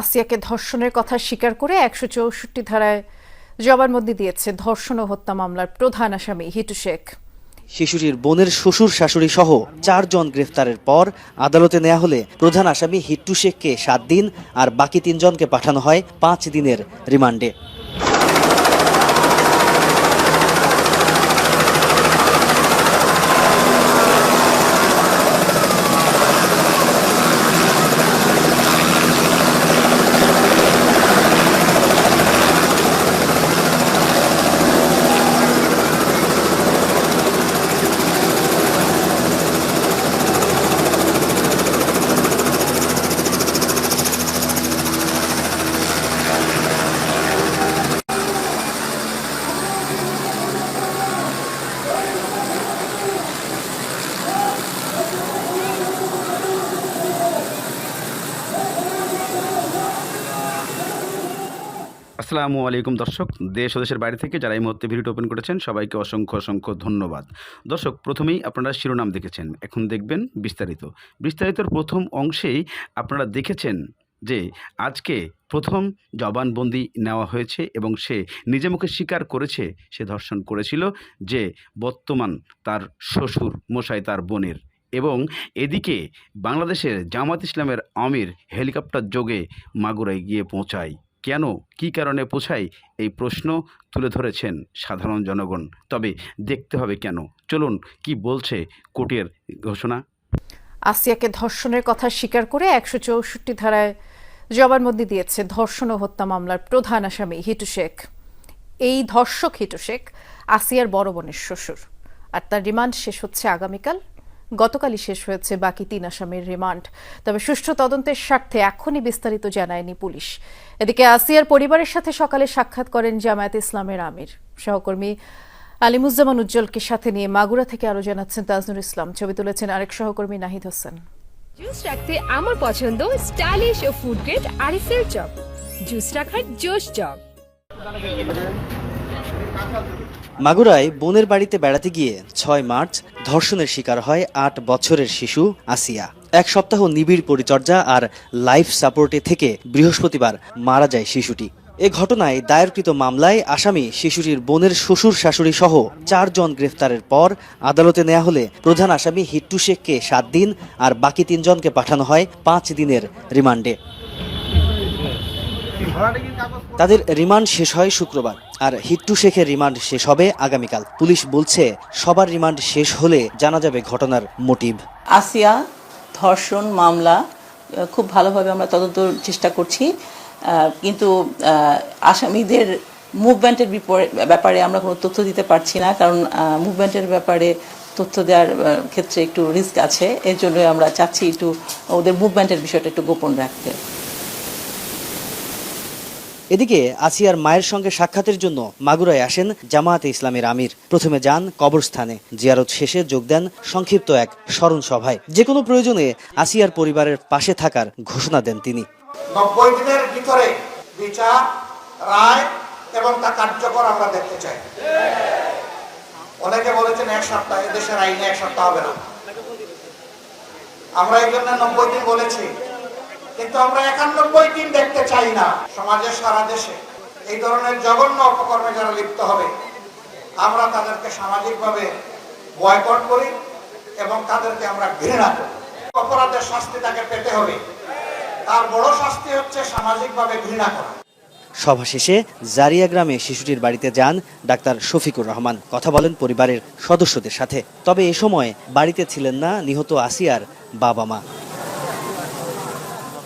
আসিয়াকে ধর্ষণের কথা স্বীকার করে একশো চৌষট্টি ধারায় জবানবন্দি দিয়েছে ধর্ষণ ও হত্যা মামলার প্রধান আসামি হিটু শেখ। শিশুটির বোনের শ্বশুর, শাশুড়ি সহ চারজন গ্রেফতারের পর আদালতে নেওয়া হলে প্রধান আসামি হিট্টু শেখকে সাত দিন আর বাকি তিনজনকে পাঠানো হয় পাঁচ দিনের রিমান্ডে। আসসালামু আলাইকুম দর্শক, দেশ ও দেশের বাইরে থেকে যারা এই মুহূর্তে ভিডিওটি ওপেন করেছেন, সবাইকে অসংখ্য অসংখ্য ধন্যবাদ। দর্শক, প্রথমেই আপনারা শিরোনাম দেখেছেন, এখন দেখবেন বিস্তারিত। বিস্তারিতর প্রথম অংশেই আপনারা দেখেছেন যে আজকে প্রথম জবানবন্দি নেওয়া হয়েছে এবং সে নিজে মুখে স্বীকার করেছে, সে ধর্ষণ করেছিল যে বর্তমান তার শ্বশুর মশাই তার বোনের এবং এদিকে বাংলাদেশের জামাত ইসলামের আমির হেলিকপ্টার যোগে মাগুরায় গিয়ে পৌঁছায়। কেন, কী কারণে পৌঁছায় এই প্রশ্ন তুলে ধরেছেন সাধারণ জনগণ। তবে দেখতে হবে কেন? চলুন, কি বলছে কোর্টের ঘোষণা? আসিয়াকে ধর্ষণের কথা স্বীকার করে একশো চৌষট্টি ধারায় জবানবন্দি দিয়েছে ধর্ষণ ও হত্যা মামলার প্রধান আসামি হিটু শেখ। এই ধর্ষক হিটু শেখ আসিয়ার বড় বোনের শ্বশুর। আর তার রিমান্ড শেষ হচ্ছে আগামীকাল গতকালই শেষ হয়েছে বাকি তিন আসামির রিমান্ড। তবে সুষ্ঠু তদন্তের স্বার্থে এখনই বিস্তারিত জানায়নি পুলিশ। এদিকে আসিয়ার পরিবারের সাথে সকালে সাক্ষাৎ করেন জামায়াত ইসলামের আমির। সহকর্মী আলিমুজ্জামান উজ্জ্বলকে সাথে নিয়ে মাগুরা থেকে আরও জানাচ্ছেন তাজনুর ইসলাম। ছবি তুলেছেন আরেক সহকর্মী নাহিদ হোসেন। জুস রাখতে আমার পছন্দ স্টাইলিশ ও ফুড গ্রেড আরিসের চপ। জুস রাখার জোশ চপ। মাগুরায় বোনের বাড়িতে বেড়াতে গিয়ে ছয় মার্চ ধর্ষণের শিকার হয় আট বছরের শিশু আসিয়া। এক সপ্তাহ নিবিড় পরিচর্যা আর লাইফ সাপোর্টে থেকে বৃহস্পতিবার মারা যায় শিশুটি। এ ঘটনায় দায়েরকৃত মামলায় আসামি শিশুটির বোনের শ্বশুর শাশুড়ি সহ চারজন গ্রেফতারের পর আদালতে নেওয়া হলে প্রধান আসামি হিট্টু শেখকে সাত দিন আর বাকি তিনজনকে পাঠানো হয় পাঁচ দিনের রিমান্ডে। তাদের রিমান্ড শেষ হয় শুক্রবার, আর হিট্টু শেখের রিমান্ড শেষ হবে আগামীকাল। পুলিশ বলছে, সবার রিমান্ড শেষ হলে জানা যাবে ঘটনার মোটিভ। আসিয়া, ধর্ষণ মামলা, খুব ভালোভাবে আমরা তদন্ত চেষ্টা করছি কিন্তু আসামিদের মুভমেন্টের ব্যাপারে আমরা কোনো তথ্য দিতে পারছি না, কারণ মুভমেন্টের ব্যাপারে তথ্য দেওয়ার ক্ষেত্রে একটু রিস্ক আছে, এর জন্য আমরা চাচ্ছি একটু ওদের মুভমেন্টের বিষয়টা একটু গোপন রাখতে। এদিকে আসিয়ার মায়ের সঙ্গে সাক্ষাতের জন্য মাগুরায় আসেন জামায়াতে ইসলামের আমির। প্রথমে যান কবরস্থানে। জিয়ারত শেষে যোগ দেন সংক্ষিপ্ত এক স্মরণ সভায়। যে কোনো প্রয়োজনে আসিয়ার পরিবারের পাশে থাকার ঘোষণা দেন তিনি। নব্বই দিনের ভিতরে বিচার, রায় এবং তা কার্যকর আমরা দেখতে চাই। অনেকে বলেছেন এক সপ্তাহ দেশের আইনে এক সপ্তাহ হবে না। আমরা এই জন্য নব্বই দিন বলেছি। কিন্তু আমরা একানব্বই দিন দেখতে চাই না সমাজের সারা দেশে। এই ধরনের জঘন্য অপকর্মে যারা লিপ্ত হবে, আমরা তাদেরকে সামাজিকভাবে বয়কট করি এবং তাদেরকে আমরা ঘৃণা করি। অপরাধের শাস্তি তাকে পেতে হবে। তার বড় শাস্তি হচ্ছে সামাজিকভাবে ঘৃণা করা। সভা শেষে জারিয়া গ্রামে শিশুটির বাড়িতে যান ডাক্তার শফিকুর রহমান। কথা বলেন পরিবারের সদস্যদের সাথে। তবে এ সময় বাড়িতে ছিলেন না নিহত আসিয়ার বাবা মা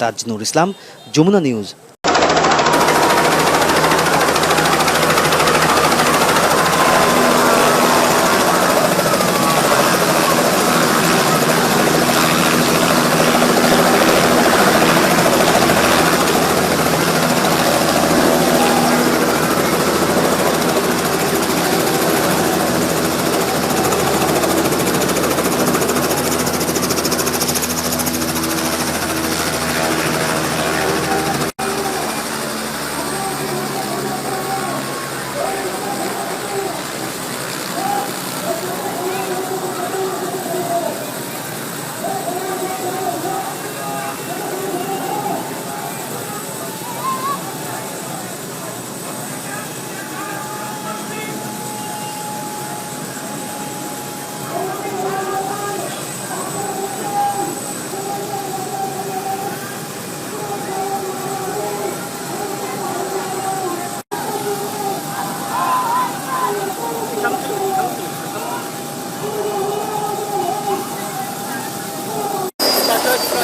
Tajnur Islam Jamuna news.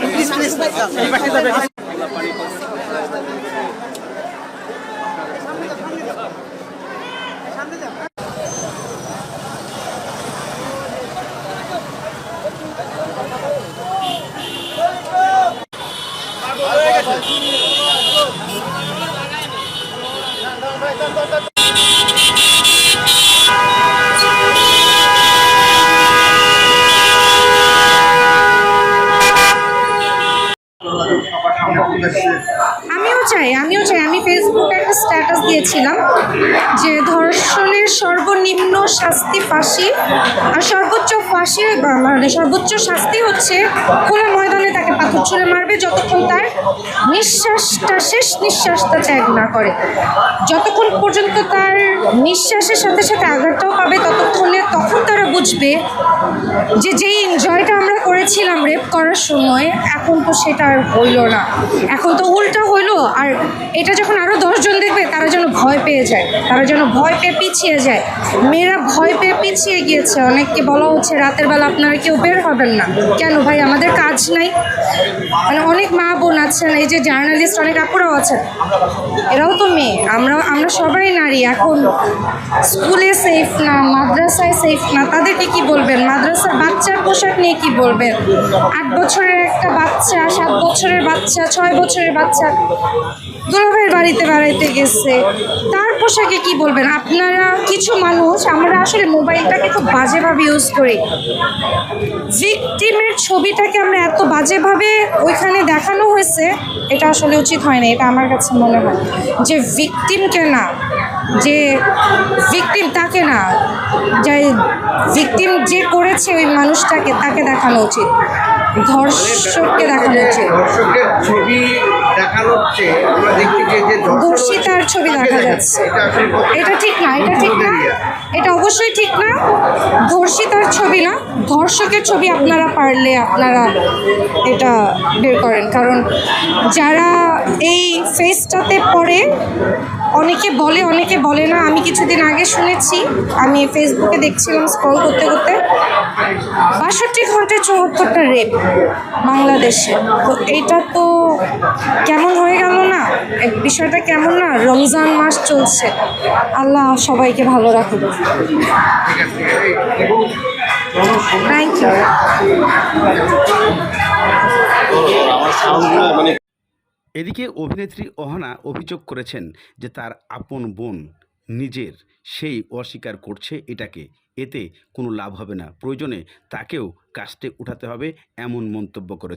Please please আমিও চাই আমিও চাই। আমি ফেসবুকে একটা স্ট্যাটাস দিয়েছিলাম যে ধর্ষণের সর্বনিম্ন শাস্তি ফাঁসি, আর সর্বোচ্চ ফাঁসি মানে সর্বোচ্চ শাস্তি হচ্ছে খোলা ময়দানে তাকে পাথর ছুঁড়ে মারবে, যতক্ষণ তার নিঃশ্বাসটা, শেষ নিঃশ্বাসটা ত্যাগ না করে। যতক্ষণ পর্যন্ত তার নিঃশ্বাসের সাথে সাথে আঘাতটাও পাবে, ততক্ষণে তখন তারা বুঝবে যে যেই এনজয়টা আমরা করেছিলাম রেপ করার সময়, এখন তো সেটা আর হইল না। এখন তো উল্টা হইল, আর এটা যখন আরও দশজন দেখবে, তারা যেন ভয় পেয়ে যায়, তারা যেন ভয় পেয়ে পিছিয়ে যায়। মেয়েরা ভয় পেয়ে পিছিয়ে গিয়েছে। অনেককে বলা হচ্ছে, রাতের বেলা আপনারা কেউ বের হবেন না। কেন ভাই? আমাদের কাজ নাই। মানে অনেক মা বোন আছেন, এই যে জার্নালিস্ট অনেক আপুরাও আছেন। এরাও তো মেয়ে আমরা আমরা সবাই নারী, এখন স্কুলে সেফ না, মাদ্রাসায় সেফ না, তাদেরকে কি বলবেন? মাদ্রাসার বাচ্চার পোশাক নিয়ে কি বলবেন? আট বছরের একটা বাচ্চা, সাত বছরের বাচ্চা, ছয় বছরের বাচ্চা দুলাভাইয়ের বাড়িতে বেড়াইতে গেছে। তার পোশাকে কি বলবেন? আপনারা কিছু মানুষ, আমরা আসলে মোবাইলটাকে খুব বাজেভাবে ইউজ করি। ভিকটিমের ছবিটাকে আমরা এত বাজেভাবে ওইখানে দেখানো হয়েছে, এটা আসলে উচিত হয় না, এটা আমার কাছে মনে হয়। যে ভিকটিমকে না যে ভিকটিম তাকে না যে ভিকটিম যে করেছে ওই মানুষটাকে তাকে দেখানো উচিত। ধর্ষককে দেখানো উচিত। ছবি ধর্ষিতার ছবি দেখা যাচ্ছে। এটা ঠিক না এটা ঠিক না। এটা অবশ্যই ঠিক না। ধর্ষিতার ছবি না ধর্ষকের ছবি আপনারা পারলে আপনারা এটা বের করেন। কারণ যারা এই ফেসটাতে পড়ে অনেকে বলে অনেকে বলে না। আমি কিছুদিন আগে শুনেছি, আমি ফেসবুকে দেখছিলাম স্ক্রল করতে করতে। বাষট্টি ঘন্টায় চুয়াত্তরটা রেপ বাংলাদেশে। তো এটা তো কেমন হয়ে গেল না? বিষয়টা কেমন না? রমজান মাস চলছে। আল্লাহ সবাইকে ভালো রাখুন থ্যাংক ইউ এদিকে অভিনেত্রী অহনা অভিযোগ করেছেন যে তার আপন বোন নিজের সেই অস্বীকার করছে এটাকে। এতে কোনো লাভ হবে না। প্রয়োজনে তাকেও কাস্টে উঠাতে হবে এমন মন্তব্য করেছেন।